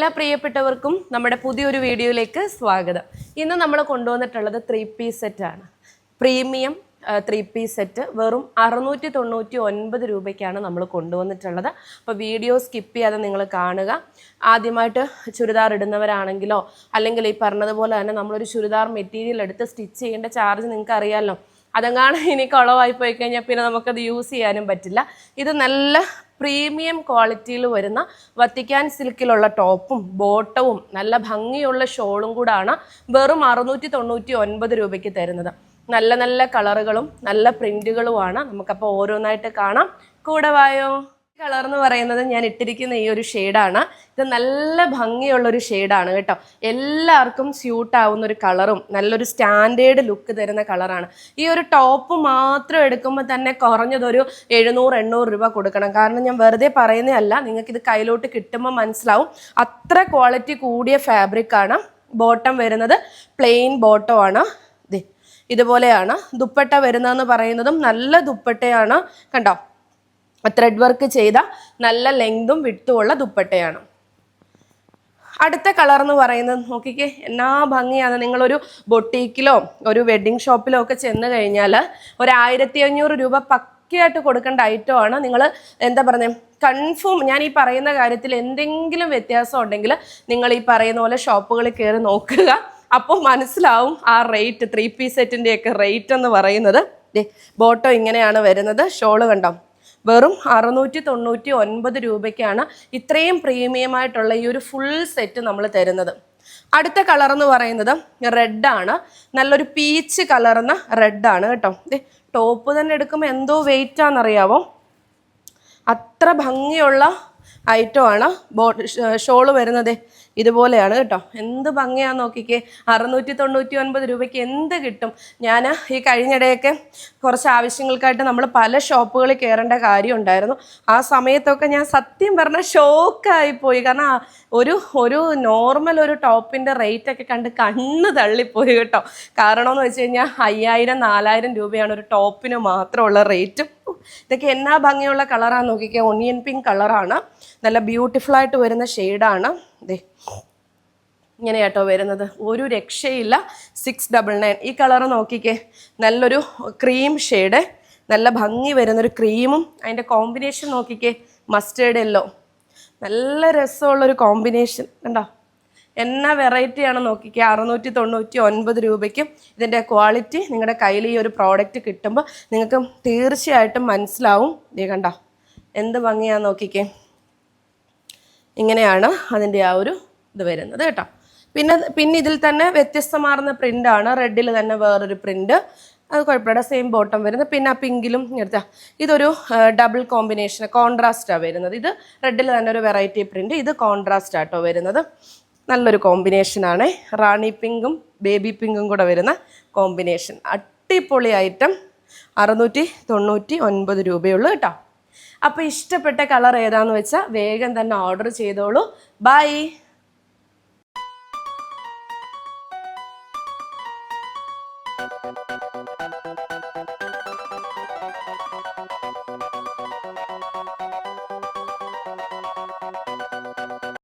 എല്ലാ പ്രിയപ്പെട്ടവർക്കും നമ്മുടെ പുതിയൊരു വീഡിയോയിലേക്ക് സ്വാഗതം. ഇന്ന് നമ്മൾ കൊണ്ടുവന്നിട്ടുള്ളത് ത്രീ പീസ് സെറ്റാണ് പ്രീമിയം ത്രീ പീസ് സെറ്റ് വെറും അറുന്നൂറ്റി തൊണ്ണൂറ്റി ഒൻപത് രൂപയ്ക്കാണ് നമ്മൾ കൊണ്ടുവന്നിട്ടുള്ളത്. അപ്പോൾ വീഡിയോ സ്കിപ്പ് ചെയ്യാതെ നിങ്ങൾ കാണുക. ആദ്യമായിട്ട് ചുരിദാർ ഇടുന്നവരാണെങ്കിലോ അല്ലെങ്കിൽ ഈ പറഞ്ഞതുപോലെ തന്നെ നമ്മളൊരു ചുരിദാർ മെറ്റീരിയൽ എടുത്ത് സ്റ്റിച്ച് ചെയ്യേണ്ട ചാർജ് നിങ്ങൾക്ക് അറിയാമല്ലോ അതെങ്ങാണ് ഇനി കുളമായി പോയി കഴിഞ്ഞാൽ പിന്നെ നമുക്കത് യൂസ് ചെയ്യാനും പറ്റില്ല. ഇത് നല്ല പ്രീമിയം ക്വാളിറ്റിയിൽ വരുന്ന വത്തിക്കാൻ സിൽക്കിലുള്ള ടോപ്പും ബോട്ടവും നല്ല ഭംഗിയുള്ള ഷോളും കൂടാണ് വെറും അറുന്നൂറ്റി തൊണ്ണൂറ്റി ഒൻപത് രൂപയ്ക്ക് തരുന്നത്. നല്ല നല്ല കളറുകളും നല്ല പ്രിന്റുകളുമാണ് നമുക്കപ്പോൾ ഓരോന്നായിട്ട് കാണാം. കൂടെ വായോ? കളർ എന്ന് പറയുന്നത് ഞാൻ ഇട്ടിരിക്കുന്ന ഈ ഒരു ഷെയ്ഡാണ്. ഇത് നല്ല ഭംഗിയുള്ള ഒരു ഷെയ്ഡാണ് കേട്ടോ. എല്ലാവർക്കും സ്യൂട്ട് ആവുന്ന ഒരു കളറും നല്ലൊരു സ്റ്റാൻഡേർഡ് ലുക്ക് തരുന്ന കളറാണ്. ഈ ഒരു ടോപ്പ് മാത്രം എടുക്കുമ്പോൾ തന്നെ കുറഞ്ഞതൊരു എഴുന്നൂറ് എണ്ണൂറ് രൂപ കൊടുക്കണം. കാരണം ഞാൻ വെറുതെ പറയുന്നതല്ല നിങ്ങൾക്ക് ഇത് കയ്യിലോട്ട് കിട്ടുമ്പോൾ മനസ്സിലാവും. അത്ര ക്വാളിറ്റി കൂടിയ ഫാബ്രിക്കാണ് ബോട്ടം വരുന്നത് പ്ലെയിൻ ബോട്ടം ആണ്. ദേ ഇതുപോലെയാണ്. ദുപ്പട്ട വരുന്നതെന്ന് പറയുന്നതും നല്ല ദുപ്പട്ടയാണ്. കണ്ടോ? ത്രെഡ് വർക്ക് ചെയ്ത നല്ല ലെങ്തും വിട്ടുമുള്ള ദുപ്പട്ടയാണ്. അടുത്ത കളർ എന്ന് പറയുന്നത് നോക്കിക്കേ എന്നാ ഭംഗിയാണ്. നിങ്ങളൊരു ബൊട്ടീക്കിലോ ഒരു വെഡ്ഡിങ് ഷോപ്പിലോ ഒക്കെ ചെന്ന് കഴിഞ്ഞാൽ ഒരു ആയിരത്തി അഞ്ഞൂറ് രൂപ പക്കയായിട്ട് കൊടുക്കേണ്ട ഐറ്റമാണ് നിങ്ങൾ എന്താ പറയുക കൺഫേം ഞാൻ ഈ പറയുന്ന കാര്യത്തിൽ എന്തെങ്കിലും വ്യത്യാസം ഉണ്ടെങ്കിൽ നിങ്ങൾ ഈ പറയുന്ന പോലെ ഷോപ്പുകളിൽ കയറി നോക്കുക. അപ്പോൾ മനസ്സിലാവും ആ റേറ്റ് ത്രീ പീസ് സെറ്റിന്റെയൊക്കെ റേറ്റ് എന്ന് പറയുന്നത്. ബോട്ടോ ഇങ്ങനെയാണ് വരുന്നത്. ഷോൾ കണ്ടോ? വെറും അറുന്നൂറ്റി തൊണ്ണൂറ്റി ഒൻപത് രൂപയ്ക്കാണ് ഇത്രയും പ്രീമിയമായിട്ടുള്ള ഈ ഒരു ഫുൾ സെറ്റ് നമ്മൾ തരുന്നത്. അടുത്ത കളർ എന്ന് പറയുന്നത് റെഡാണ് നല്ലൊരു പീച്ച് കലർന്ന റെഡാണ് കേട്ടോ. ടോപ്പ് തന്നെ എടുക്കുമ്പോൾ എന്തോ വെയിറ്റ് ആണെന്നറിയാവോ? അത്ര ഭംഗിയുള്ള ഐറ്റമാണ് ബോ ഷോൾ വരുന്നത് ഇതുപോലെയാണ് കേട്ടോ. എന്ത് ഭംഗിയാന്ന് നോക്കിക്കേ. അറുന്നൂറ്റി തൊണ്ണൂറ്റി ഒൻപത് രൂപയ്ക്ക് എന്ത് കിട്ടും? ഞാൻ ഈ കഴിഞ്ഞിടെയൊക്കെ കുറച്ച് ആവശ്യങ്ങൾക്കായിട്ട് നമ്മൾ പല ഷോപ്പുകളിൽ കയറേണ്ട കാര്യം ഉണ്ടായിരുന്നു. ആ സമയത്തൊക്കെ ഞാൻ സത്യം പറഞ്ഞ ഷോക്കായി പോയി. കാരണം ഒരു ഒരു നോർമൽ ഒരു ടോപ്പിന്റെ റേറ്റ് ഒക്കെ കണ്ട് കണ്ണ് തള്ളിപ്പോയി കേട്ടോ. കാരണമെന്ന് വെച്ച് കഴിഞ്ഞാൽ അയ്യായിരം നാലായിരം രൂപയാണ് ഒരു ടോപ്പിന് മാത്രമുള്ള റേറ്റും ഇതൊക്കെ എന്നാ ഭംഗിയുള്ള കളറാണ് നോക്കിക്കുക ഒണിയൻ പിങ്ക് കളറാണ്. നല്ല ബ്യൂട്ടിഫുൾ ആയിട്ട് വരുന്ന ഷെയ്ഡാണ് ദേ ഇങ്ങനെ കേട്ടോ വരുന്നത്. ഒരു രക്ഷയില്ല. സിക്സ് ഡബിൾ നയൻ ഈ കളർ നോക്കിക്കേ. നല്ലൊരു ക്രീം ഷെയ്ഡ് നല്ല ഭംഗി വരുന്നൊരു ക്രീമും അതിന്റെ കോമ്പിനേഷൻ നോക്കിക്കേ. മസ്റ്റേർഡ് യെല്ലോ നല്ല രസമുള്ളൊരു കോമ്പിനേഷൻ കണ്ടോ? എന്നാ വെറൈറ്റിയാണ് നോക്കിക്കുക അറുന്നൂറ്റി തൊണ്ണൂറ്റി ഒൻപത് രൂപയ്ക്കും ഇതിന്റെ ക്വാളിറ്റി നിങ്ങളുടെ കയ്യിൽ ഈ ഒരു പ്രോഡക്റ്റ് കിട്ടുമ്പോൾ നിങ്ങൾക്ക് തീർച്ചയായിട്ടും മനസ്സിലാവും. ദേ കണ്ട? എന്ത് ഭംഗിയാണ് നോക്കിക്കേ. ഇങ്ങനെയാണ് അതിന്റെ ആ ഒരു ഇത് വരുന്നത് കേട്ടോ. പിന്നെ പിന്നെ ഇതിൽ തന്നെ വ്യത്യസ്തമാർന്ന പ്രിന്റാണ് റെഡിൽ തന്നെ വേറൊരു പ്രിന്റ് അത് കുഴപ്പമില്ല സെയിം ബോട്ടം വരുന്നത്. പിന്നെ ആ പിങ്കിലും എടുത്താൽ ഇതൊരു ഡബിൾ കോമ്പിനേഷൻ കോൺട്രാസ്റ്റാണ് വരുന്നത്. ഇത് റെഡിൽ തന്നെ ഒരു വെറൈറ്റി പ്രിന്റ് ഇത് കോൺട്രാസ്റ്റ് ആട്ടോ വരുന്നത്. നല്ലൊരു കോമ്പിനേഷനാണ് റാണി പിങ്കും ബേബി പിങ്കും കൂടെ വരുന്ന കോമ്പിനേഷൻ അടിപൊളി ഐറ്റം അറുന്നൂറ്റി തൊണ്ണൂറ്റി ഒൻപത് രൂപയുള്ളൂ കേട്ടോ. അപ്പോൾ ഇഷ്ടപ്പെട്ട കളർ ഏതാന്ന് വെച്ചാൽ വേഗം തന്നെ ഓർഡർ ചെയ്തോളൂ. ബൈ